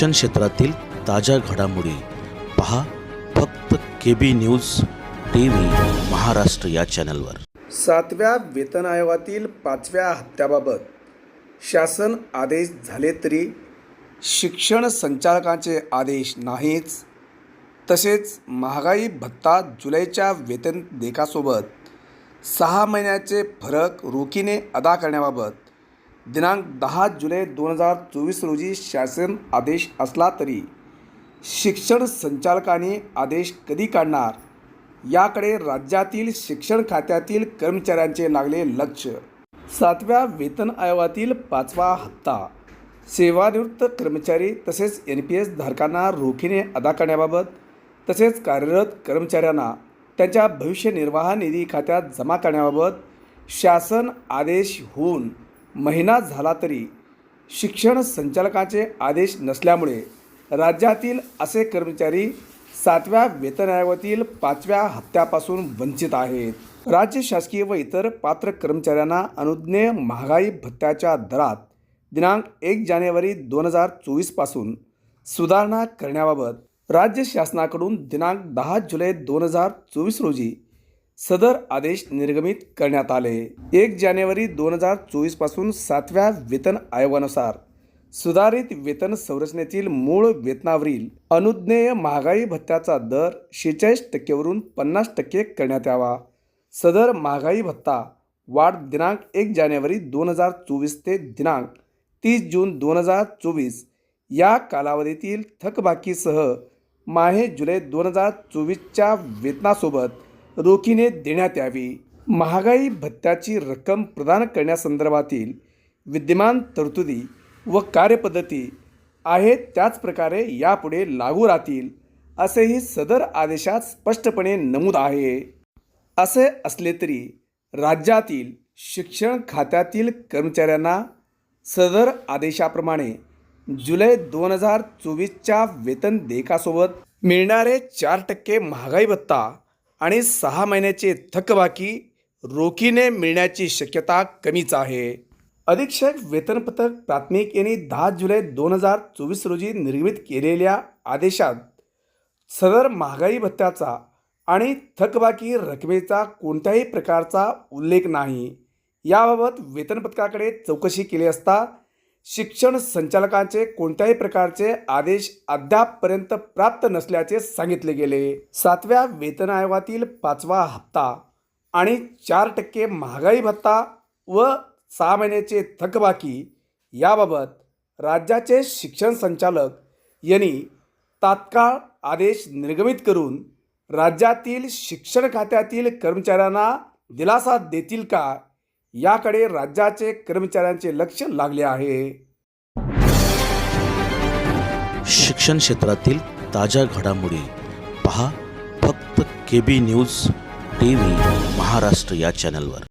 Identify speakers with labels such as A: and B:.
A: शिक्षण क्षेत्रातील ताज्या घडामोडी पहा फक्त K B news T V Maharashtra या चॅनलवर.
B: सातव्या वेतन आयोगातील पाचव्या हप्त्याबाबत शासन आदेश झाले तरी शिक्षण संचालकांचे आदेश नाहीच. तसेच महागाई भत्ता जुलैच्या वेतन देकासोबत सहा महिन्याचे फरक रोखीने अदा करण्याबाबत दिनांक दहा जुलै दोन हजार चोवीस रोजी शासन आदेश असला तरी शिक्षण संचालकांनी आदेश कधी काढणार? याकडे राज्यातील शिक्षण खात्यातील कर्मचाऱ्यांचे लागले लक्ष. सातव्या वेतन आयोगातील पाचवा हप्ता. सेवानिवृत्त कर्मचारी तसेच एन पी एस धारकांना रोखीने अदा करण्याबाबत तसेच कार्यरत कर्मचाऱ्यांना त्यांच्या भविष्य निर्वाह निधी खात्यात जमा करण्याबाबत शासन आदेश होऊन महिना झाला तरी शिक्षण संचालकाचे आदेश नसल्यामुळे राज्यातील असे कर्मचारी सातव्या वेतन आयोगातील पाचव्या हप्त्यापासून वंचित आहेत. राज्य शासकीय व इतर पात्र कर्मचाऱ्यांना अनुज्ञेय महागाई भत्त्याच्या दरात दिनांक एक जानेवारी दोन हजार चोवीसपासून सुधारणा करण्याबाबत राज्य शासनाकडून दिनांक दहा जुलै दोन हजार चोवीस रोजी सदर आदेश निर्गमित करण्यात आले. एक जानेवारी दोन हजार चोवीसपासून सातव्या वेतन आयोगानुसार सुधारित वेतन संरचनेतील मूळ वेतनावरील अनुज्ञेय महागाई भत्त्याचा दर शेहेचाळीस टक्केवरून पन्नास टक्के करण्यात यावा. सदर महागाई भत्ता वाढ दिनांक एक जानेवारी दोन हजार चोवीस ते दिनांक तीस जून दोन हजार चोवीस या कालावधीतील थकबाकीसह माहे जुलै दोन हजार चोवीसच्या वेतनासोबत रोखीने देण्यात यावी. महागाई भत्त्याची रक्कम प्रदान करण्यासंदर्भातील विद्यमान तरतुदी व कार्यपद्धती आहेत त्याचप्रकारे यापुढे लागू राहतील असेही सदर आदेशात स्पष्टपणे नमूद आहे. असे असले तरी राज्यातील शिक्षण खात्यातील कर्मचाऱ्यांना सदर आदेशाप्रमाणे जुलै दोन हजार चोवीसच्या वेतन देयकासोबत मिळणारे चार टक्के महागाई भत्ता आणि सहा महिन्याचे थकबाकी रोखीने मिळण्याची शक्यता कमीच आहे. अधीक्षक वेतनपत्रक प्राथमिक यांनी दहा जुलै दोन हजार चोवीस रोजी निर्मित केलेल्या आदेशात सदर महागाई भत्त्याचा आणि थकबाकी रकमेचा कोणत्याही प्रकारचा उल्लेख नाही. याबाबत वेतन चौकशी केली असता शिक्षण संचालकांचे कोणत्याही प्रकारचे आदेश अद्यापपर्यंत प्राप्त नसल्याचे सांगितले गेले. सातव्या वेतन आयोगातील पाचवा हप्ता आणि चार टक्के महागाई भत्ता व सहा महिन्याचे थकबाकी याबाबत राज्याचे शिक्षण संचालक यांनी तात्काळ आदेश निर्गमित करून राज्यातील शिक्षण खात्यातील कर्मचाऱ्यांना दिलासा देतील का याकडे राज्याचे कर्मचाऱ्यांचे लक्ष लागले आहे.
A: शिक्षण क्षेत्रातील ताज्या घडामोडी पहा फक्त K B news T V Maharashtra या चॅनलवर.